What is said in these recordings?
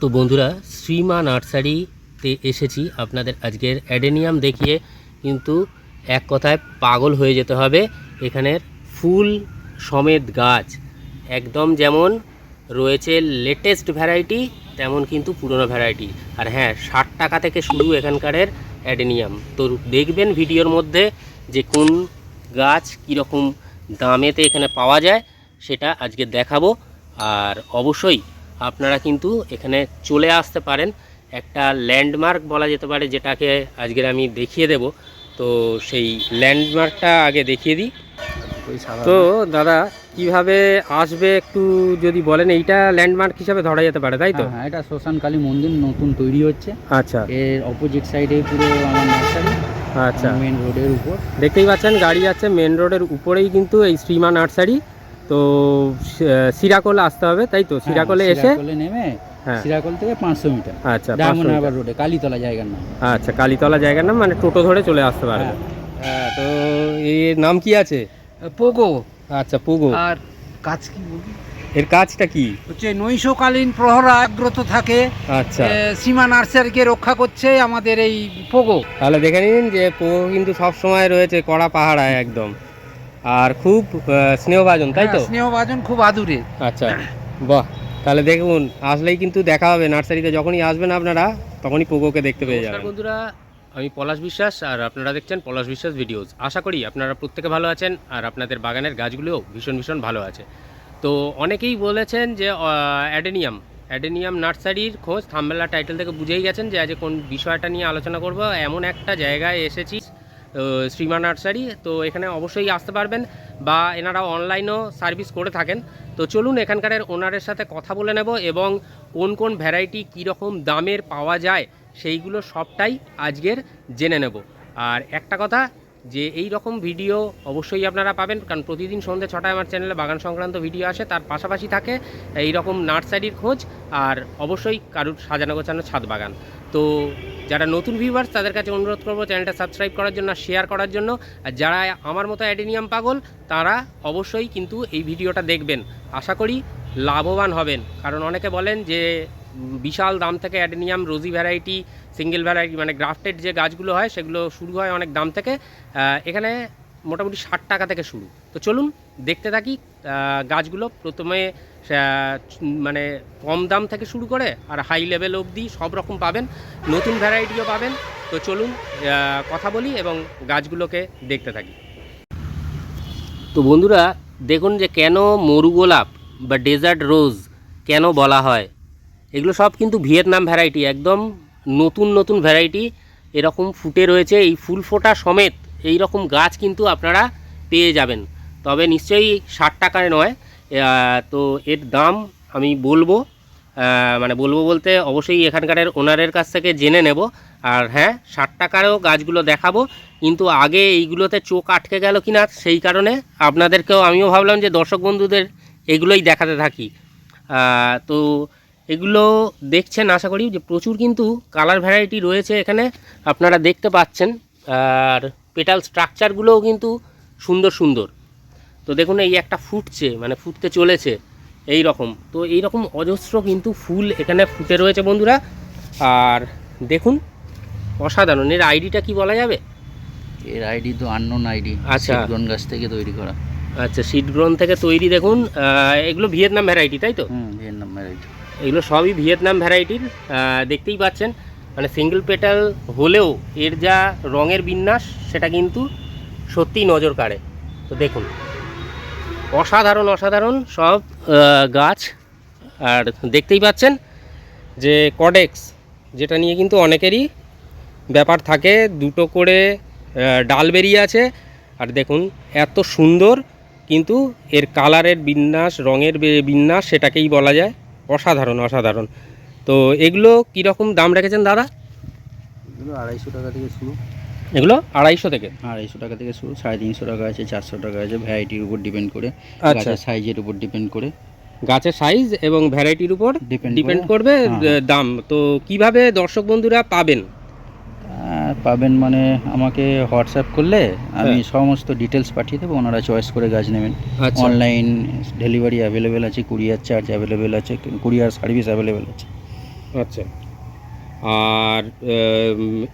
তো বন্ধুরা, শ্রীমা নার্সারিতে এসেছি আপনাদের আজকের অ্যাডেনিয়াম দেখিয়ে, কিন্তু এক কথায় পাগল হয়ে যেতে হবে। এখানের ফুল সমেত গাছ একদম যেমন রয়েছে লেটেস্ট ভ্যারাইটি তেমন কিন্তু পুরনো ভ্যারাইটি আর হ্যাঁ ষাট টাকা থেকে শুরু এখানকারের অ্যাডেনিয়াম। তো দেখবেন ভিডিওর মধ্যে যে কোন গাছ কীরকম দামেতে এখানে পাওয়া যায়, সেটা আজকে দেখাবো। আর অবশ্যই আপনারা কিন্তু এখানে চলে আসতে পারেন। একটা ল্যান্ডমার্ক বলা যেতে পারে যেটাকে আজকের আমি দেখিয়ে দেব। তো সেই ল্যান্ডমার্কটা আগে দেখিয়ে দিই। তো দাদা কীভাবে আসবে একটু যদি বলেন এইটা ল্যান্ডমার্ক হিসাবে ধরা যেতে পারে তাই তো? হ্যাঁ, হ্যাঁ এটা শ্মশান কালী মন্দির নতুন তৈরি হচ্ছে। আচ্ছা। এর অপোজিট সাইডে পুরো আমার নার্সারি আচ্ছা। মেন রোডের উপর। দেখতেই পাচ্ছেন গাড়ি যাচ্ছে মেন রোডের উপরেই কিন্তু এই শ্রীমা নার্সারি তো সিরাকোল আসতে হবে তাই তো? সিরাকোলে হ্যাঁ, এসে নেমে হ্যাঁ। সিরাকোল থেকে পাঁচশো মিটার। আচ্ছা ডায়মন্ড হারবার রোডে কালীতলা জায়গার নাম। আচ্ছা কালীতলা জায়গার নাম মানে টোটো ধরে চলে আসতে পারবে। হ্যাঁ। হ্যাঁ তো এর নাম কি আছে? পোগো। আচ্ছা পুগো। আর কাজ কি বলি? এর কাজটা কি? হচ্ছে নৈশকালীন প্রহরা আগ্রত থাকে। আচ্ছা। সীমা নার্সারিকে রক্ষা করছে আমাদের এই পোগো। তাহলে দেখে নিন যে পোগো কিন্তু সব সময় রয়েছে কড়া পাহাড়ায় একদম। আর খুব স্নেহভাজন তাই তো? হ্যাঁ, স্নেহভাজন খুব আদুরে। আচ্ছা বাহ তাহলে দেখুন আসলেই কিন্তু দেখা হবে নার্সারিতে। যখনই আসবেন আপনারা তখনই পোগোকে দেখতে পেয়ে যাবেন। বন্ধুরা আমি পলাশ বিশ্বাস আর আপনারা দেখছেন পলাশ বিশ্বাস ভিডিওস। আশা করি আপনারা প্রত্যেকে ভালো আছেন আর আপনাদের বাগানের গাছগুলোও ভীষণ ভীষণ ভালো আছে। তো অনেকেই বলেছেন যে অ্যাডেনিয়াম অ্যাডেনিয়াম নার্সারির খোঁজ থাম্বেলা টাইটেল থেকে বুঝেই গেছেন যে আজ কোন বিষয়টা নিয়ে আলোচনা করব। এমন একটা জায়গায় এসেছি তো শ্রীমা নার্সারি, তো এখানে অবশ্যই আসতে পারবেন বা এনারা অনলাইনও সার্ভিস করে থাকেন। তো চলুন এখানকারের ওনারের সাথে কথা বলে নেব এবং কোন কোন ভ্যারাইটি কীরকম দামের পাওয়া যায় সেইগুলো সবটাই আজকের জেনে নেব। আর একটা কথা, যে এই রকম ভিডিও অবশ্যই আপনারা পাবেন, কারণ প্রতিদিন সন্ধ্যে ছটায় আমার চ্যানেলে বাগান সংক্রান্ত ভিডিও আসে, তার পাশাপাশি থাকে এই রকম নার্সারির খোঁজ, আর অবশ্যই কারুর সাজানো গোছানো ছাদ বাগান। তো যারা নতুন ভিউয়ার্স তাদের কাছে অনুরোধ করব চ্যানেলটা সাবস্ক্রাইব করার জন্য শেয়ার করার জন্য। আর যারা আমার মতো অ্যাডেনিয়াম পাগল, তারা অবশ্যই কিন্তু এই ভিডিওটা দেখবেন। আশা করি লাভবান হবেন। কারণ অনেকে বলেন যে, বিশাল দাম থেকে adenium rosy variety single variety মানে গ্রাফটেড যে গাছগুলো হয়, সেগুলো শুরু হয় অনেক দাম থেকে। এখানে মোটামুটি ষাট টাকা থেকে শুরু। তো চলুন দেখতে থাকি গাছগুলো প্রথমে মানে কম দাম থেকে শুরু করে আর হাই লেভেল অবধি সব রকম পাবেন, নতুন ভ্যারাইটিও পাবেন। তো চলুন কথা বলি এবং গাছগুলোকে দেখতে থাকি। তো বন্ধুরা, দেখুন যে কেন মরু গোলাপ বা ডেজার্ট রোজ কেন বলা হয়? এগুলো সব কিন্তু ভিয়েতনাম ভ্যারাইটি, একদম নতুন নতুন ভ্যারাইটি। এরকম ফুটে রয়েছে, এই ফুল ফোটা সমেত এই রকম গাছ কিন্তু আপনারা পেয়ে যাবেন। তবে নিশ্চয়ই ষাট টাকায় নয়। তো এর দাম আমি বলব। মানে বলব বলতে অবশ্যই এখানকারের ওনারের কাছ থেকে জেনে নেব। আর হ্যাঁ ষাট টাকারও গাছগুলো দেখাবো। কিন্তু আগে এইগুলোতে চোখ আটকে গেল কি না সেই কারণে আপনাদেরকেও আমিও ভাবলাম যে দর্শক বন্ধুদের এগুলোই দেখাতে থাকি। তো এগুলো দেখছেন আশা করি যে প্রচুর কিন্তু কালার ভ্যারাইটি রয়েছে এখানে। আপনারা দেখতে পাচ্ছেন। আর পেটাল স্ট্রাকচারগুলোও কিন্তু সুন্দর সুন্দর। তো দেখুন এই একটা ফুটছে মানে ফুটতে চলেছে এই রকম তো এই রকম অজস্র কিন্তু ফুল এখানে ফুটে রয়েছে বন্ধুরা। আর দেখুন অসাধারণ। এর আইডিটা কি বলা যাবে? এর আইডি তো আননোন আইডি আচ্ছা। সিডগন গাছ থেকে তৈরি করা। আচ্ছা সিড গ্রোন থেকে তৈরি দেখুন এগুলো ভিয়েতনাম ভ্যারাইটি তাই তো? Vietnam variety. এগুলো সবই ভিয়েতনাম ভ্যারাইটির দেখতেই পাচ্ছেন। মানে সিঙ্গেল পেটাল হলেও এর যা রঙের বিন্যাস সেটা কিন্তু সত্যিই নজর কাড়ে। তো দেখুন অসাধারণ অসাধারণ সব গাছ। আর দেখতেই পাচ্ছেন যে কডেক্স যেটা নিয়ে কিন্তু অনেকেরই ব্যাপার থাকে। দুটো করে ডাল বেরিয়ে আছে। আর দেখুন, এত সুন্দর কিন্তু এর কালারের বিন্যাস, রঙের বিন্যাস সেটাকেই বলা যায় অসাধারণ অসাধারণ। তো এগুলো কীরকম দাম রেখেছেন দাদা? আড়াইশো টাকা থেকে শুরু। এগুলো আড়াইশো থেকে? আড়াইশো টাকা থেকে শুরু সাড়ে তিনশো টাকা আছে চারশো টাকা আছে ভ্যারাইটির উপর ডিপেন্ড করে আচ্ছা। সাইজের উপর ডিপেন্ড করে। গাছের সাইজ এবং ভ্যারাইটির উপর ডিপেন্ড করবে হ্যাঁ, হ্যাঁ। দাম। তো কীভাবে দর্শক বন্ধুরা পাবেন? পাবেন মানে আমাকে হোয়াটসঅ্যাপ করলে আমি সমস্ত ডিটেলস পাঠিয়ে দেবো ওনারা চয়েস করে গাছ নেবেন। অনলাইন ডেলিভারি অ্যাভেলেবেল আছে কুরিয়ার চার্জ অ্যাভেলেবেল আছে কুরিয়ার সার্ভিস অ্যাভেলেবেল আছে। আচ্ছা। আর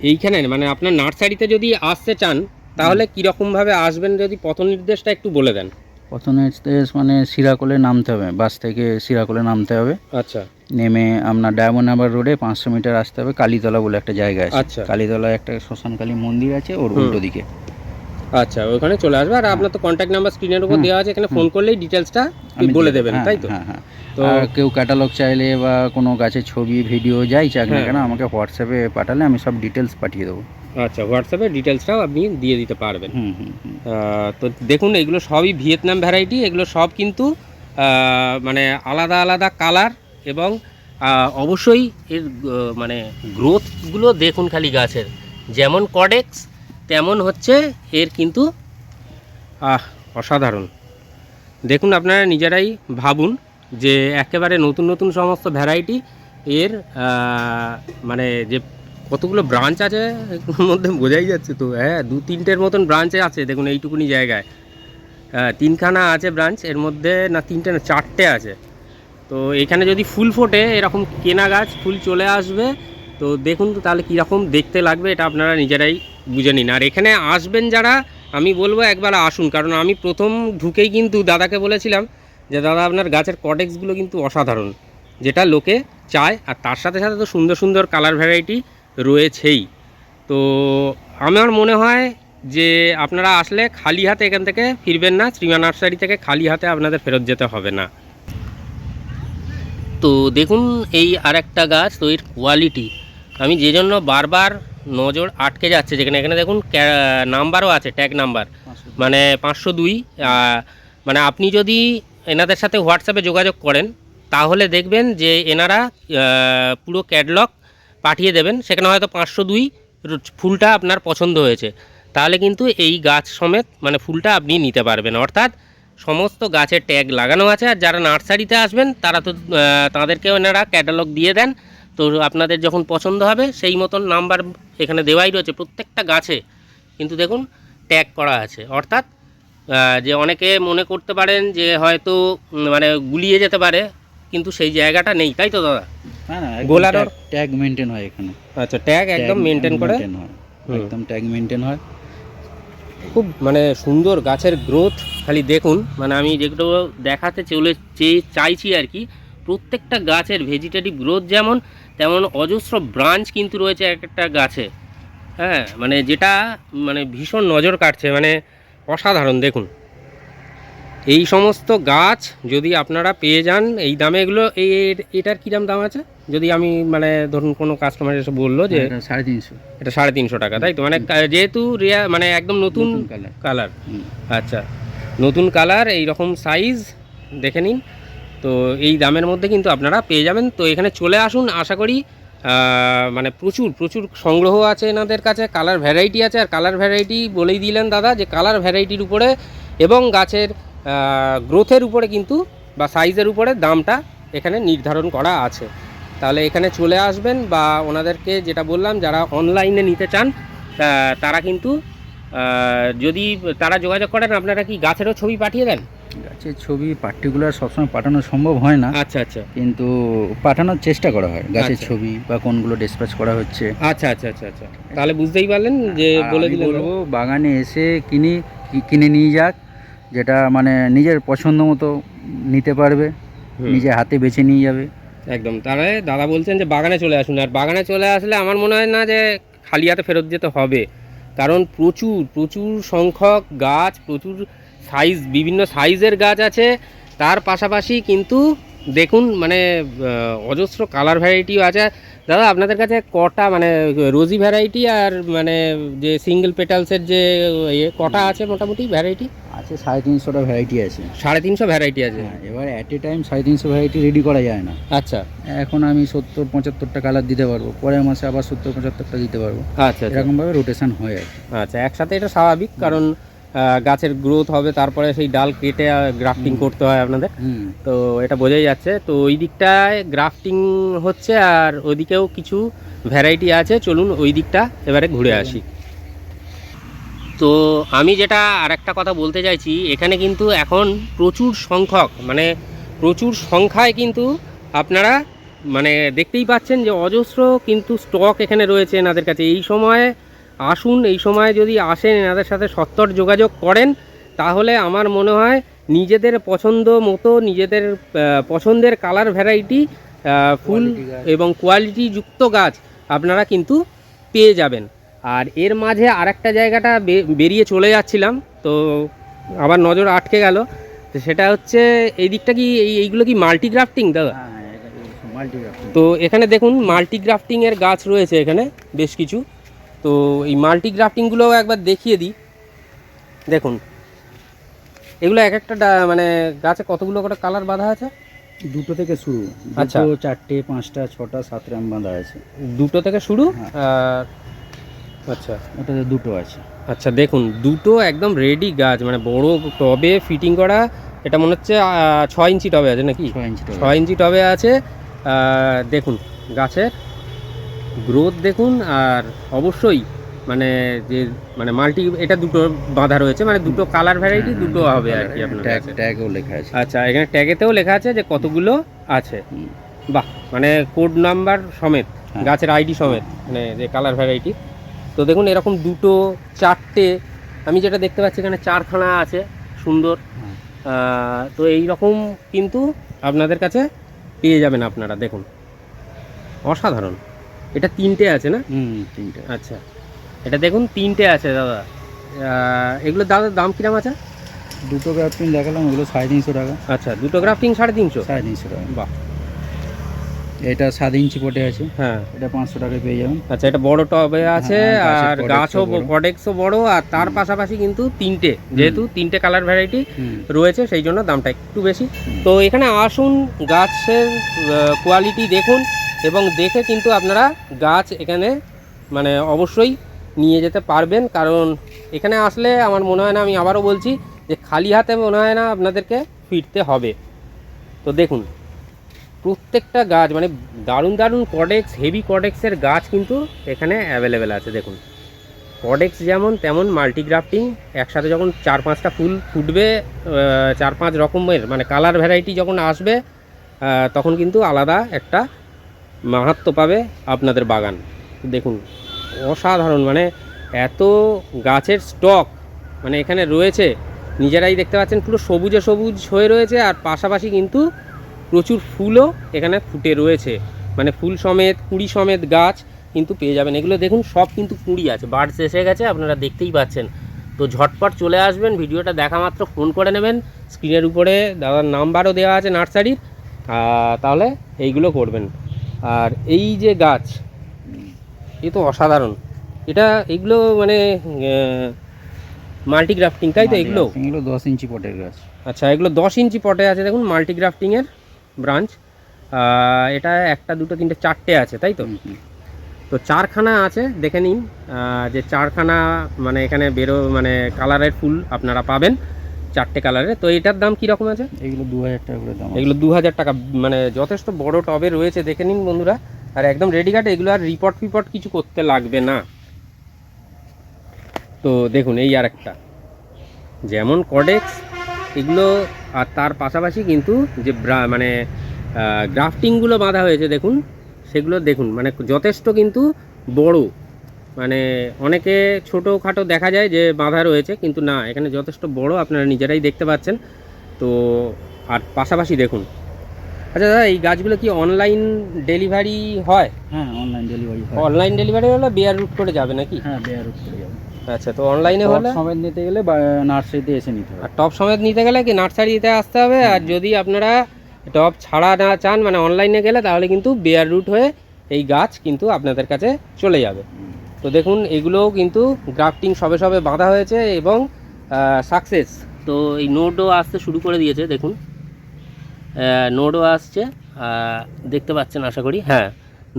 এইখানে মানে আপনার নার্সারিতে যদি আসতে চান তাহলে কীরকমভাবে আসবেন যদি পথ নির্দেশটা একটু বলে দেন? পথ নির্দেশ মানে সিরাকোলে নামতে হবে বাস থেকে সিরাকোলে নামতে হবে। আচ্ছা। নেমে আপনার ডায়মন্ড হারবার রোডে পাঁচশো মিটার আসতে হবে কালীতলা বলে একটা জায়গা আছে। আচ্ছা। কালীতলায় একটা শ্মশানকালী মন্দির আছে ওর। উল্টো দিকে। আচ্ছা ওখানে চলে আসবে। আর আপনার তো কন্ট্যাক্ট নাম্বার স্ক্রিনের উপর দেওয়া আছে এখানে ফোন করলেই ডিটেলসটা বলে দেবেন হ্যাঁ, তাই তো? হ্যাঁ হ্যাঁ। তো কেউ ক্যাটালগ চাইলে বা কোনো গাছের ছবি ভিডিও যাই চাক না হ্যাঁ। কেন আমাকে হোয়াটসঅ্যাপে পাঠালে আমি সব ডিটেলস পাঠিয়ে দেবো। আচ্ছা হোয়াটসঅ্যাপে ডিটেলসটাও আপনি দিয়ে দিতে পারবেন। তো দেখুন এগুলো সবই ভিয়েতনাম ভ্যারাইটি এগুলো সব কিন্তু মানে আলাদা আলাদা কালার এবং অবশ্যই এর মানে গ্রোথগুলো দেখুন খালি গাছের। যেমন কডেক্স তেমন হচ্ছে এর কিন্তু আহ, অসাধারণ। দেখুন আপনারা নিজেরাই ভাবুন যে একেবারে নতুন নতুন সমস্ত ভ্যারাইটি এর মানে যে কতগুলো ব্রাঞ্চ আছে মধ্যে বোঝাই যাচ্ছে তো। হ্যাঁ দু তিনটের মতন ব্রাঞ্চে আছে, দেখুন এইটুকুনি জায়গায়। তিনখানা আছে ব্রাঞ্চ এর মধ্যে না তিনটে না চারটে আছে। তো এখানে যদি ফুল ফোটে, এরকম কেনা গাছ, ফুল চলে আসবে, তো দেখুন তাহলে কীরকম দেখতে লাগবে, এটা আপনারা নিজেরাই বুঝে নিন। আর এখানে আসবেন যারা, আমি বলব একবার আসুন, কারণ আমি প্রথম ঢুকেই কিন্তু দাদাকে বলেছিলাম যে, দাদা, আপনার গাছের কটেক্সগুলো কিন্তু অসাধারণ, যেটা লোকে চায়, আর তার সাথে সাথে তো সুন্দর সুন্দর কালার ভ্যারাইটি রয়েছেই। তো আমার মনে হয় যে, আপনারা আসলে খালি হাতে এখান থেকে ফিরবেন না, শ্রীমা নার্সারি থেকে খালি হাতে আপনাদের ফেরত যেতে হবে না। তো দেখুন, এই আর একটা গাছ, তো এর কোয়ালিটি আমি যে জন্য বারবার নজর আটকে যাচ্ছে যেখানে এখানে দেখুন নাম্বারও আছে ট্যাগ নাম্বার। মানে পাঁচশো দুই মানে আপনি যদি এনাদের সাথে হোয়াটসঅ্যাপে যোগাযোগ করেন তাহলে দেখবেন যে এনারা পুরো ক্যাটলগ পাঠিয়ে দেবেন। সেখানে হয়তো পাঁচশো দুই ফুলটা আপনার পছন্দ হয়েছে। তাহলে কিন্তু এই গাছ সমেত মানে ফুলটা আপনি নিতে পারবেন। অর্থাৎ সমস্ত গাছের ট্যাগ লাগানো আছে। আর যারা নার্সারিতে আসবেন তারা তো তাদেরকেও এনারা ক্যাটালগ দিয়ে দেন। তো আপনাদের যখন পছন্দ হবে সেই মতন নাম্বার এখানে দেওয়াই রয়েছে প্রত্যেকটা গাছে। কিন্তু দেখুন ট্যাগ করা আছে। অর্থাৎ যে অনেকে মনে করতে পারেন যে হয়তো মানে গুলিয়ে যেতে পারে কিন্তু সেই জায়গাটা নেই। তাই তো দাদা? গোলার ট্যাগ মেনটেন হয় এখানে। আচ্ছা ট্যাগ একদম মেনটেন করে। একদম ট্যাগ মেনটেন হয়। খুব মানে সুন্দর গাছের গ্রোথ খালি দেখুন মানে আমি যেগুলো দেখাতে চলে চেয়ে চাইছি আর কি প্রত্যেকটা গাছের ভেজিটেটিভ গ্রোথ যেমন তেমন অজস্র ব্রাঞ্চ কিন্তু রয়েছে এক একটা গাছে। হ্যাঁ মানে যেটা মানে ভীষণ নজর কাটছে মানে অসাধারণ দেখুন। এই সমস্ত গাছ যদি আপনারা পেয়ে যান এই দামে এগুলো এটার কীরকম দাম আছে? যদি আমি মানে ধরুন কোনো কাস্টমার এসে বলল যে সাড়ে তিনশো। এটা সাড়ে তিনশো টাকা তাই তো? মানে যেহেতু রিয়া মানে একদম নতুন নতুন কালার কালার আচ্ছা। নতুন কালার এই রকম সাইজ দেখে নিন। তো এই দামের মধ্যে কিন্তু আপনারা পেয়ে যাবেন। তো এখানে চলে আসুন, আশা করি মানে প্রচুর প্রচুর সংগ্রহ আছে এনাদের কাছে কালার ভ্যারাইটি আছে। আর কালার ভ্যারাইটি বলেই দিলেন দাদা যে কালার ভ্যারাইটির উপরে এবং গাছের গ্রোথের উপরে কিন্তু বা সাইজের উপরে দামটা এখানে নির্ধারণ করা আছে। তাহলে এখানে চলে আসবেন বা ওনাদেরকে যেটা বললাম, যারা অনলাইনে নিতে চান তারা কিন্তু যদি তারা যোগাযোগ করেন, আপনারা কি গাছেরও ছবি পাঠিয়ে দেন? গাছের ছবি পার্টিকুলার সবসময় পাঠানো সম্ভব হয় না। আচ্ছা আচ্ছা। কিন্তু পাঠানোর চেষ্টা করা হয় গাছের আচ্ছা। ছবি বা কোনগুলো ডিসপ্যাচ করা হচ্ছে। আচ্ছা আচ্ছা আচ্ছা আচ্ছা। তাহলে বুঝতেই পারলেন যে বলে আমি দিলেন বলব বাগানে এসে কিনে কিনে নিয়ে যাক যেটা মানে নিজের পছন্দ মতো নিতে পারবে নিজে হাতে বেছে নিয়ে যাবে। একদম। তাহলে দাদা বলছেন যে বাগানে চলে আসুন আর বাগানে চলে আসলে আমার মনে হয় না যে খালি হাতে ফেরত যেতে হবে। কারণ প্রচুর প্রচুর সংখ্যক গাছ প্রচুর সাইজ বিভিন্ন সাইজের গাছ আছে। তার পাশাপাশি কিন্তু দেখুন মানে অজস্র কালার ভ্যারাইটিও আছে। দাদা আপনাদের কাছে কটা মানে রোজি ভ্যারাইটি আর মানে যে সিঙ্গেল পেটালসের যে ইয়ে কটা আছে মোটামুটি ভ্যারাইটি আছে সাড়ে তিনশোটা ভ্যারাইটি আছে। সাড়ে তিনশো ভ্যারাইটি আছে। হ্যাঁ এবার অ্যাট এ টাইম সাড়ে তিনশো ভ্যারাইটি রেডি করা যায় না। আচ্ছা। এখন আমি সত্তর পঁচাত্তরটা কালার দিতে পারব পরের মাসে আবার সত্তর পঁচাত্তরটা দিতে পারব। আচ্ছা আচ্ছা। এরকমভাবে রোটেশন হয় আচ্ছা একসাথে এটা স্বাভাবিক কারণ গাছের গ্রোথ হবে তারপরে সেই ডাল কেটে গ্রাফটিং করতে হয় আপনাদের। তো এটা বোঝাই যাচ্ছে। তো ওই দিকটায় গ্রাফটিং হচ্ছে আর ওইদিকেও কিছু ভ্যারাইটি আছে। চলুন ওই দিকটা এবারে ঘুরে আসি। তো আমি যেটা আরেকটা কথা বলতে চাইছি এখানে কিন্তু এখন প্রচুর সংখ্যক মানে প্রচুর সংখ্যায় কিন্তু আপনারা মানে দেখতেই পাচ্ছেন যে অজস্র কিন্তু স্টক এখানে রয়েছে এনাদের কাছে। এই সময়ে আসুন এই সময় যদি আসেন এনাদের সাথে সত্তর যোগাযোগ করেন তাহলে আমার মনে হয় নিজেদের পছন্দ মতো নিজেদের পছন্দের কালার ভ্যারাইটি ফুল এবং কোয়ালিটি যুক্ত গাছ আপনারা কিন্তু পেয়ে যাবেন। আর এর মাঝে আরেকটা জায়গাটা বেরিয়ে চলে যাচ্ছিলাম তো আবার নজর আটকে গেল। তো সেটা হচ্ছে এই দিকটা কি এই এইগুলো কি মাল্টি গ্রাফটিং দাদা? হ্যাঁ তো এখানে দেখুন মাল্টি গ্রাফটিংয়ের গাছ রয়েছে এখানে বেশ কিছু। তো এই মাল্টি গ্রাফটিংগুলোও একবার দেখিয়ে দিই। দেখুন এগুলো এক একটা মানে গাছে কতগুলো করে কালার বাঁধা আছে? দুটো থেকে শুরু। আচ্ছা। চারটে পাঁচটা ছটা সাতটা আম বাঁধা আছে। দুটো থেকে শুরু? হ্যাঁ। আর আচ্ছা। ওটাতে দুটো আছে। আচ্ছা দেখুন দুটো একদম রেডি গাছ মানে বড় টবে ফিটিং করা এটা মনে হচ্ছে ছয় ইঞ্চি টবে আছে নাকি? ছয় ইঞ্চি টবে। ছয় ইঞ্চি টবে আছে। দেখুন গাছের গ্রোথ দেখুন আর অবশ্যই মানে যে মানে মাল্টি এটা দুটো বাঁধা রয়েছে মানে দুটো কালার ভ্যারাইটি দুটো হবে আর কি আপনার। ট্যাগও লেখা আছে। আচ্ছা এখানে ট্যাগেতেও লেখা আছে যে কতগুলো আছে। বাহ মানে কোড নাম্বার সমেত হ্যাঁ। গাছের আইডি সমেত মানে যে কালার ভ্যারাইটি তো দেখুন এরকম দুটো চারটে আমি যেটা দেখতে পাচ্ছি এখানে চারখানা আছে সুন্দর। তো এই রকম কিন্তু আপনাদের কাছে পেয়ে যাবেন আপনারা দেখুন। অসাধারণ। এটা তিনটে আছে না? হুম তিনটে। আচ্ছা। এটা দেখুন তিনটে আছে দাদা। আহ, এগুলোর দাদার দাম কিরাম আছে? দুটো গ্রাফটিং দেখালাম ওগুলো সাড়ে তিনশো টাকা। আচ্ছা দুটো গ্রাফটিং সাড়ে তিনশো? সাড়ে তিনশো টাকা। বাহ। এটা সাত ইঞ্চি পটে আছে। হ্যাঁ। এটা পাঁচশো টাকায় পেয়ে যাবেন। আচ্ছা এটা বড় টবে আছে হ্যাঁ, আর গাছও বড়। কডেক্সও বড় আর তার পাশাপাশি কিন্তু তিনটে যেহেতু তিনটে কালার ভ্যারাইটি রয়েছে সেই জন্য দামটা একটু বেশি। তো এখানে আসুন গাছের কোয়ালিটি দেখুন। এবং দেখে কিন্তু আপনারা গাছ এখানে মানে অবশ্যই নিয়ে যেতে পারবেন। কারণ এখানে আসলে আমার মনে হয় না, আমি আবারও বলছি যে খালি হাতে মনে হয় না আপনাদেরকে ফিরতে হবে। তো দেখুন, প্রত্যেকটা গাছ মানে দারুণ দারুণ কডেক্স হেভি কডেক্সের গাছ কিন্তু এখানে অ্যাভেলেবেল আছে। দেখুন কডেক্স যেমন তেমন মাল্টিগ্রাফটিং, একসাথে যখন চার পাঁচটা ফুল ফুটবে চার পাঁচ রকমের মানে কালার ভ্যারাইটি যখন আসবে তখন কিন্তু আলাদা একটা মাহাত্ম পাবে আপনাদের বাগান। দেখুন, অসাধারণ মানে এত গাছের স্টক মানে এখানে রয়েছে, নিজেরাই দেখতে পাচ্ছেন, পুরো সবুজে সবুজ হয়ে রয়েছে, আর পাশাপাশি কিন্তু প্রচুর ফুলও এখানে ফুটে রয়েছে। মানে ফুল সমেত, কুড়ি সমেত গাছ কিন্তু পেয়ে যাবেন। এগুলো দেখুন, সব কিন্তু কুড়ি আছে। বার্ডস এসে গেছে, আপনারা দেখতেই পাচ্ছেন। তো ঝটপট চলে আসবেন, ভিডিওটা দেখা মাত্র, ফোন করে নেবেন। স্ক্রিনের উপরে দাদার নাম্বারও দেওয়া আছে নার্সারির। তাহলে এইগুলো করবেন। আর এই যে গাছ এ তো অসাধারণ। এটা এগুলো মানে মাল্টিগ্রাফটিং তাই তো এগুলো? এগুলো দশ ইঞ্চি পটের গাছ। আচ্ছা এগুলো দশ ইঞ্চি পটে আছে দেখুন মাল্টিগ্রাফটিংয়ের ব্রাঞ্চ এটা একটা দুটো তিনটে চারটে আছে তাই তো। তো চারখানা আছে দেখে নিন। যে চারখানা মানে এখানে বেরো মানে কালারের ফুল আপনারা পাবেন। চারটে কালারের। তো এটার দাম কী রকম আছে? এগুলো দু হাজার টাকা করে দাম এগুলো দু হাজার টাকা মানে যথেষ্ট বড় টবে রয়েছে দেখে নিন বন্ধুরা। আর একদম রেডি কাট এগুলো আর রিপোর্ট ফিপোর্ট কিছু করতে লাগবে না। তো দেখুন এই আর একটা যেমন কডেক্স এগুলো আর তার পাশাপাশি কিন্তু যে মানে গ্রাফটিংগুলো বাঁধা হয়েছে দেখুন। সেগুলো দেখুন মানে যথেষ্ট কিন্তু বড়। মানে অনেকে ছোটোখাটো দেখা যায় যে বাঁধা রয়েছে কিন্তু না এখানে যথেষ্ট বড় আপনারা নিজেরাই দেখতে পাচ্ছেন। তো আর পাশাপাশি দেখুন। আচ্ছা দাদা এই গাছগুলো কি অনলাইন ডেলিভারি হয়? হ্যাঁ অনলাইন ডেলিভারি হয়। অনলাইন ডেলিভারি হলে বেয়ার রুট করে যাবে নাকি? হ্যাঁ বেয়ার করে যাবে। আচ্ছা তো অনলাইনে হলে? সমেত নিতে গেলে নার্সারিতে এসে নিতে হবে। আর টপ সমেত নিতে গেলে কি নার্সারিতে আসতে হবে? আর যদি আপনারা টপ ছাড়া না চান মানে অনলাইনে গেলে তাহলে কিন্তু বেয়ার রুট হয়ে এই গাছ কিন্তু আপনাদের কাছে চলে যাবে। তো দেখুন, এগুলোও কিন্তু গ্রাফটিং সবে সবে বাঁধা হয়েছে এবং সাকসেস তো এই নোটও আসতে শুরু করে দিয়েছে, দেখুন। নোটও আসছে দেখতে পাচ্ছেন আশা করি হ্যাঁ।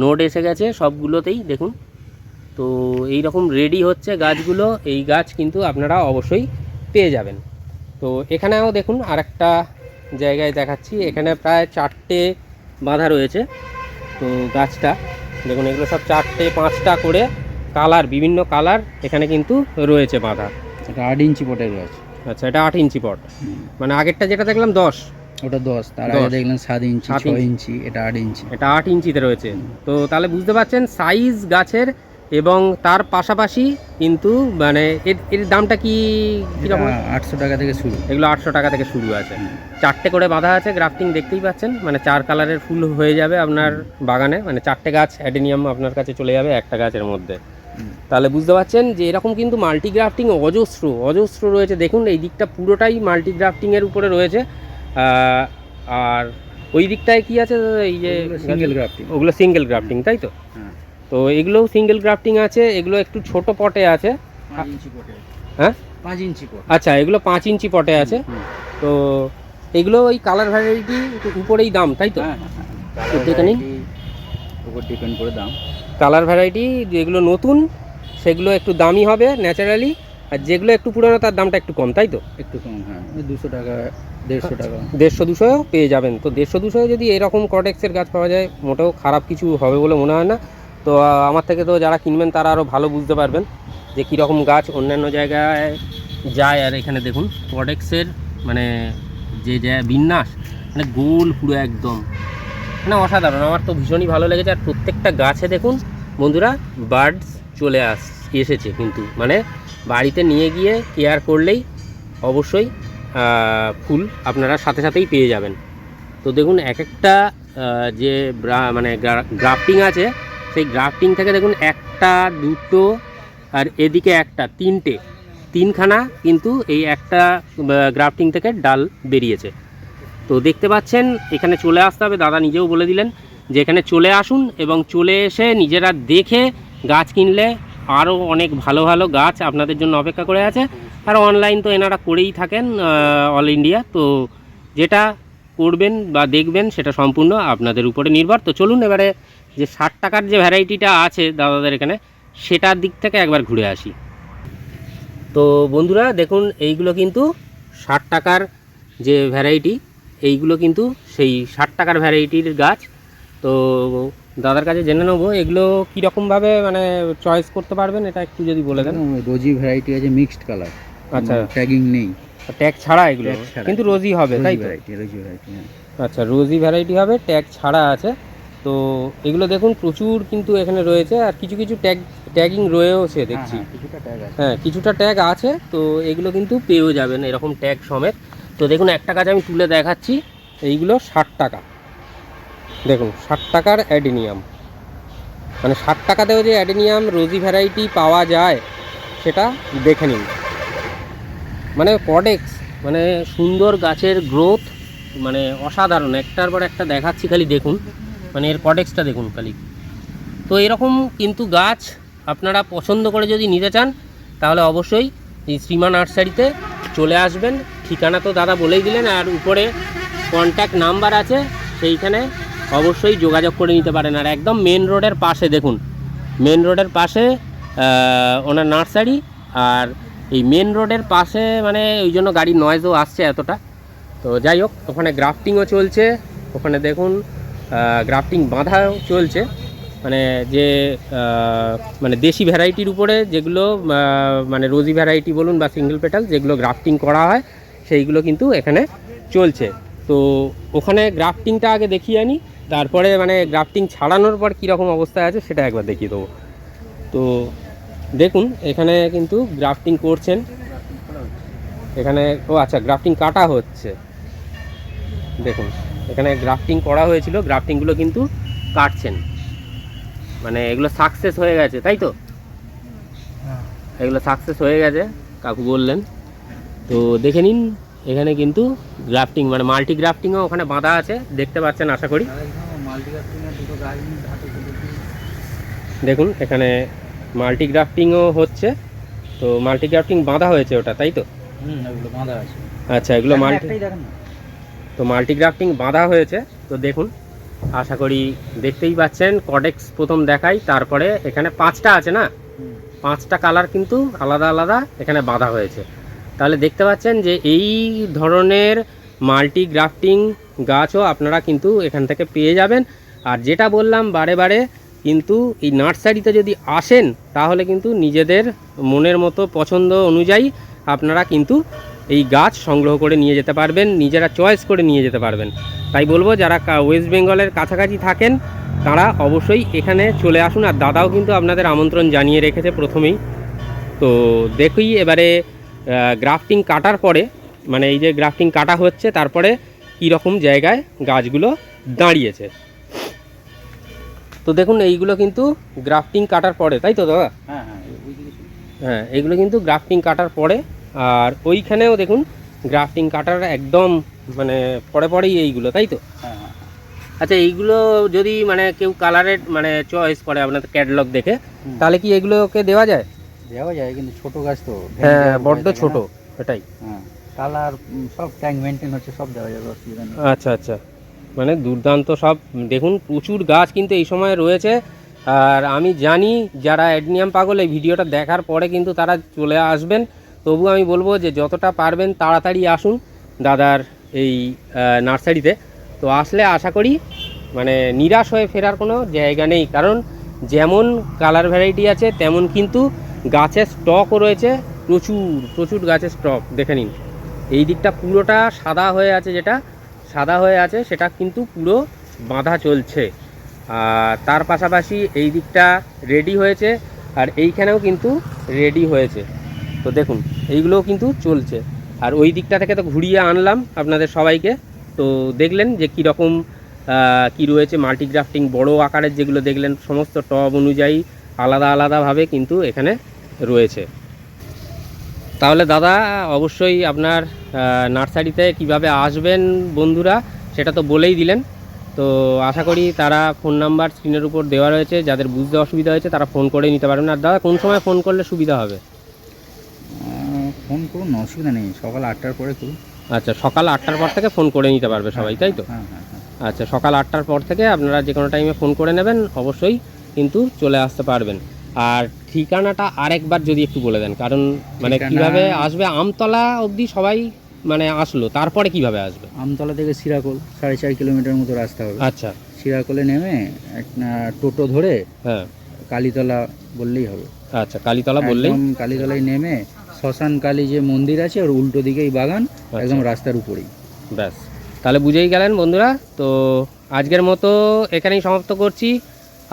নোট এসে গেছে, সবগুলোতেই, দেখুন। তো এই রকম রেডি হচ্ছে গাছগুলো, এই গাছ কিন্তু আপনারা অবশ্যই পেয়ে যাবেন। তো এখানেও দেখুন, আরেকটা জায়গায় দেখাচ্ছি, এখানে প্রায় চারটে বাঁধা রয়েছে। তো গাছটা, দেখুন, এগুলো সব চারটে, পাঁচটা করে কালার বিভিন্ন কালার এখানে কিন্তু রয়েছে বাঁধা। এটা আট ইঞ্চি পটের গাছ আচ্ছা এটা আট ইঞ্চি পট। মানে আগেরটা যেটা দেখলাম দশ। ওটা দশ তার। আগে দেখলেন সাত ইঞ্চি সাত ইঞ্চি। এটা আট ইঞ্চি। এটা আট ইঞ্চিতে রয়েছে। তো তাহলে বুঝতে পারছেন সাইজ গাছের এবং তার পাশাপাশি কিন্তু মানে এর এর দামটা কি আটশো টাকা থেকে শুরু। এগুলো আটশো টাকা থেকে শুরু আছে। চারটে করে বাঁধা আছে গ্রাফটিং দেখতেই পাচ্ছেন। মানে চার কালারের ফুল হয়ে যাবে আপনার বাগানে। মানে চারটে গাছ অ্যাডেনিয়াম আপনার কাছে চলে যাবে একটা গাছের মধ্যে। তাহলে বুঝতে পারছেন যে এরকম কিন্তু মাল্টিগ্রাফটিং অজস্র অজস্র রয়েছে। দেখুন এই দিকটা পুরোটাই মাল্টি গ্রাফটিংয়ের উপরে রয়েছে। আর ওই দিকটায় কি আছে এই যে সিঙ্গেল গ্রাফটিং ওগুলো সিঙ্গেল গ্রাফটিং তাই তো? হ্যাঁ। তো এগুলোও সিঙ্গেল গ্রাফটিং আছে এগুলো একটু ছোট পটে আছে। হ্যাঁ? পাঁচ ইঞ্চি পট। আচ্ছা এগুলো পাঁচ ইঞ্চি পটে আছে। তো এগুলো ওই কালার ভ্যারাইটি উপরেই দাম তাই তো? হ্যাঁ তো দেখে নিন। উপর ডিপেন্ড করে দাম। কালার ভ্যারাইটি যেগুলো নতুন সেগুলো একটু দামি হবে ন্যাচারালি আর যেগুলো একটু পুরনো তার দামটা একটু কম তাই তো? একটু কম হ্যাঁ দুশো টাকা দেড়শো টাকা। দেড়শো দুশোও পেয়ে যাবেন। তো দেড়শো দুশোও যদি এরকম কটেক্সের গাছ পাওয়া যায় মোটেও খারাপ কিছু হবে বলে মনে হয় না। তো আমার থেকে তো যারা কিনবেন তারা আরও ভালো বুঝতে পারবেন যে কীরকম গাছ অন্যান্য জায়গায় যায়। আর এখানে দেখুন কটেক্সের মানে যে যে বিন্যাস মানে গোল পুরো একদম। মানে অসাধারণ। আমার তো ভীষণই ভালো লেগেছে। আর প্রত্যেকটা গাছে দেখুন, বন্ধুরা বার্ডস চলে আস, এসেছে কিন্তু। মানে বাড়িতে নিয়ে গিয়ে কেয়ার করলেই অবশ্যই ফুল আপনারা সাথে সাথেই পেয়ে যাবেন। তো দেখুন এক একটা যে মানে গ্রাফটিং আছে, সেই গ্রাফটিং থেকে দেখুন, একটা, দুটো, আর এদিকে একটা, তিনটে, তিনখানা কিন্তু এই একটা গ্রাফটিং থেকে ডাল বেরিয়েছে। তো দেখতে পাচ্ছেন, এখানে চলে আসতে হবে। দাদা নিজেও বলে দিলেন যে এখানে চলে আসুন এবং চলে এসে নিজেরা দেখে গাছ কিনলে আরও অনেক ভালো ভালো গাছ আপনাদের জন্য অপেক্ষা করে আছে। আর অনলাইন তো এনারা করেই থাকেন অল ইন্ডিয়া। তো যেটা করবেন বা দেখবেন সেটা সম্পূর্ণ আপনাদের উপরে নির্ভর। তো চলুন এবারে যে ষাট টাকার যে ভ্যারাইটিটা আছে দাদাদের এখানে, সেটার দিক থেকে একবার ঘুরে আসি। তো বন্ধুরা, দেখুন, এইগুলো কিন্তু ষাট টাকার যে ভ্যারাইটি এইগুলো কিন্তু সেই ষাট টাকার ভ্যারাইটির গাছ। তো দাদার কাছে জেনে নেব এগুলো কীরকমভাবে মানে চয়েস করতে পারবেন? এটা একটু যদি বলে দেন। রোজি ভ্যারাইটি আছে মিক্সড কালার আচ্ছা। ট্যাগিং নেই। ট্যাগ ছাড়া এগুলো? কিন্তু রোজই হবে তাই তো? রোজি ভ্যারাইটি হ্যাঁ। আচ্ছা রোজি ভ্যারাইটি হবে ট্যাগ ছাড়া আছে। তো এগুলো দেখুন প্রচুর কিন্তু এখানে রয়েছে আর কিছু কিছু ট্যাগ ট্যাগিং রয়েওছে দেখছি। হ্যাঁ, আছে। হ্যাঁ কিছুটা ট্যাগ আছে তো এগুলো কিন্তু পেয়েও যাবেন এরকম ট্যাগ সমেত। তো দেখুন, একটা কাজ আমি তুলে দেখাচ্ছি। এইগুলো ষাট টাকা। দেখুন, ষাট টাকার অ্যাডেনিয়াম। মানে ষাট টাকাতেও যে অ্যাডেনিয়াম রোজি ভ্যারাইটি পাওয়া যায়, সেটা দেখে নিন। মানে কডেক্স মানে সুন্দর গাছের গ্রোথ মানে অসাধারণ। একটার পর একটা দেখাচ্ছি খালি, দেখুন। মানে এর কডেক্সটা দেখুন খালি। তো এরকম কিন্তু গাছ আপনারা পছন্দ করে যদি নিতে চান, তাহলে অবশ্যই এই শ্রীমা নার্সারিতে চলে আসবেন। ঠিকানা তো দাদা বলেই দিলেন, আর উপরে কন্ট্যাক্ট নাম্বার আছে, সেইখানে অবশ্যই যোগাযোগ করে নিতে পারেন। আর একদম মেন রোডের পাশে দেখুন মেন রোডের পাশে ওনার নার্সারি, আর এই মেন রোডের পাশে মানে ওই জন্য গাড়ির নয়েজও আসছে এতটা। তো যাই হোক, ওখানে গ্রাফটিংও চলছে, ওখানে দেখুন গ্রাফটিং বাঁধাও চলছে। মানে যে মানে দেশি ভ্যারাইটির উপরে যেগুলো মানে রোজি ভ্যারাইটি বলুন বা সিঙ্গেল পেটাল যেগুলো গ্রাফটিং করা হয়, সেইগুলো কিন্তু এখানে চলছে। তো ওখানে গ্রাফটিংটা আগে দেখিয়ে আনি, তারপরে মানে গ্রাফটিং ছাড়ানোর পর কীরকম অবস্থায় আছে সেটা একবার দেখিয়ে দেবো। তো দেখুন, এখানে কিন্তু গ্রাফটিং করছেন। এখানে, ও আচ্ছা গ্রাফটিং কাটা হচ্ছে। দেখুন, এখানে গ্রাফটিং করা হয়েছিল গ্রাফটিংগুলো কিন্তু কাটছেন। মানে এগুলো সাকসেস হয়ে গেছে তাই তো? এগুলো সাকসেস হয়ে গেছে কাকু বললেন। তো দেখে নিন এখানে কিন্তু গ্রাফটিং মানে মাল্টি গ্রাফটিংও ওখানে বাঁধা আছে দেখতে পাচ্ছেন আশা করি। দেখুন এখানে মাল্টি গ্রাফটিংও হচ্ছে তো মাল্টি গ্রাফটিং বাঁধা হয়েছে ওটা তাই তো? বাঁধা আচ্ছা এগুলো মাল্টি তো মাল্টি গ্রাফটিং বাঁধা হয়েছে তো দেখুন। আশা করি দেখতেই পাচ্ছেন কডেক্স প্রথম দেখাই তারপরে এখানে পাঁচটা আছে না? পাঁচটা কালার কিন্তু আলাদা আলাদা এখানে বাঁধা হয়েছে। তাহলে দেখতে পাচ্ছেন যে এই ধরনের মাল্টি গ্রাফটিং গাছও আপনারা কিন্তু এখান থেকে পেয়ে যাবেন। আর যেটা বললাম বারে বারে কিন্তু এই নার্সারিতে যদি আসেন তাহলে কিন্তু নিজেদের মনের মতো পছন্দ অনুযায়ী আপনারা কিন্তু এই গাছ সংগ্রহ করে নিয়ে যেতে পারবেন নিজেরা চয়েস করে নিয়ে যেতে পারবেন। তাই বলব যারা ওয়েস্ট বেঙ্গলের কাছাকাছি থাকেন তারা অবশ্যই এখানে চলে আসুন। আর দাদাও কিন্তু আপনাদের আমন্ত্রণ জানিয়ে রেখেছে প্রথমেই। তো দেখি এবারে গ্রাফটিং কাটার পরে মানে এই যে গ্রাফটিং কাটা হচ্ছে তারপরে রকম জায়গায় গাছগুলো দাঁড়িয়েছে। তো দেখুন এইগুলো কিন্তু গ্রাফটিং কাটার পরে তাই তো দাদা? হ্যাঁ হ্যাঁ। হ্যাঁ এগুলো কিন্তু গ্রাফটিং কাটার পরে আর ওইখানেও দেখুন গ্রাফটিং কাটার একদম মানে পরে পরেই এইগুলো তাই তো? হ্যাঁ হ্যাঁ। আচ্ছা এইগুলো যদি মানে কেউ কালারের মানে চয়েস করে আপনাদের ক্যাটালগ দেখে তাহলে কি এগুলোকে দেওয়া যায়? দেওয়া যায় কিন্তু ছোট গাছ তো। হ্যাঁ বড্ড ছোট এটাই। হ্যাঁ কালার সব ট্যাঙ্ক মেনটেন হচ্ছে সব দেওয়া যাবে অসুবিধা নেই। আচ্ছা আচ্ছা। মানে দুর্দান্ত সব দেখুন প্রচুর গাছ কিন্তু এই সময় রয়েছে। আর আমি জানি যারা অ্যাডনিয়াম পাগল এই ভিডিওটা দেখার পরে কিন্তু তারা চলে আসবেন। তবু আমি বলব যে যতটা পারবেন তাড়াতাড়ি আসুন দাদার এই নার্সারিতে। তো আসলে আশা করি মানে নিরাশ হয়ে ফেরার কোনো জায়গা নেই। কারণ যেমন কালার ভ্যারাইটি আছে, তেমন কিন্তু গাছের স্টকও রয়েছে। প্রচুর প্রচুর গাছের স্টক দেখে নিন। এই দিকটা পুরোটা সাদা হয়ে আছে যেটা, সাদা হয়ে আছে সেটা কিন্তু পুরো বাঁধা চলছে। আর তার পাশাপাশি এই দিকটা রেডি হয়েছে, আর এইখানেও কিন্তু রেডি হয়েছে। তো দেখুন এইগুলোও কিন্তু চলছে। আর ওই দিকটা থেকে তো ঘুরিয়ে আনলাম আপনাদের সবাইকে। তো দেখলেন যে কীরকম কী রয়েছে মাল্টিগ্রাফটিং, বড় আকারের যেগুলো দেখলেন, সমস্ত টব অনুযায়ী আলাদা আলাদাভাবে কিন্তু এখানে রয়েছে। তাহলে দাদা, অবশ্যই আপনার নার্সারিতে কীভাবে আসবেন বন্ধুরা, সেটা তো বলেই দিলেন। তো আশা করি তারা ফোন নাম্বার স্ক্রিনের উপর দেওয়া রয়েছে, যাদের বুঝতে অসুবিধা হয়েছে তারা ফোন করে নিতে পারবেন। আর দাদা, কোন সময় ফোন করলে সুবিধা হবে? ফোন করুন অসুবিধা নেই সকাল আটটার পরে করুন। আচ্ছা সকাল আটটার পর থেকে ফোন করে নিতে পারবে সবাই তাই তো? হ্যাঁ হ্যাঁ হ্যাঁ আচ্ছা সকাল আটটার পর থেকে আপনারা যে কোনো টাইমে ফোন করে নেবেন অবশ্যই কিন্তু চলে আসতে পারবেন। আর ঠিকানাটা আরেকবার যদি একটু বলে দেন কারণ মানে কীভাবে আসবে? আমতলা অবধি সবাই মানে আসলো তারপরে কীভাবে আসবে? আমতলা থেকে সিরাকোল সাড়ে চার কিলোমিটার মতো রাস্তা হবে। আচ্ছা। সিরাকোলে নেমে একটা টোটো ধরে হ্যাঁ। কালীতলা বললেই হবে। আচ্ছা কালীতলা বললেই? কালীতলায় নেমে শ্মশান কালী যে মন্দির আছে ওর উল্টো দিকেই বাগান একদম রাস্তার উপরেই। ব্যাস। তাহলে বুঝেই গেলেন বন্ধুরা তো আজকের মতো এখানেই সমাপ্ত করছি।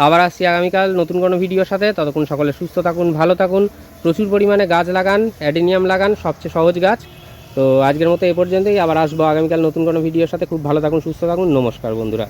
আবার আসছি আগামীকাল নতুন কোনো ভিডিওর সাথে। ততক্ষণ সকলে সুস্থ থাকুন ভালো থাকুন। প্রচুর পরিমাণে গাছ লাগান অ্যাডেনিয়াম লাগান সবচেয়ে সহজ গাছ। তো আজকের মতো এ পর্যন্তই। আবার আসব আগামীকাল নতুন কোনো ভিডিওর সাথে। খুব ভালো থাকুন সুস্থ থাকুন। নমস্কার বন্ধুরা।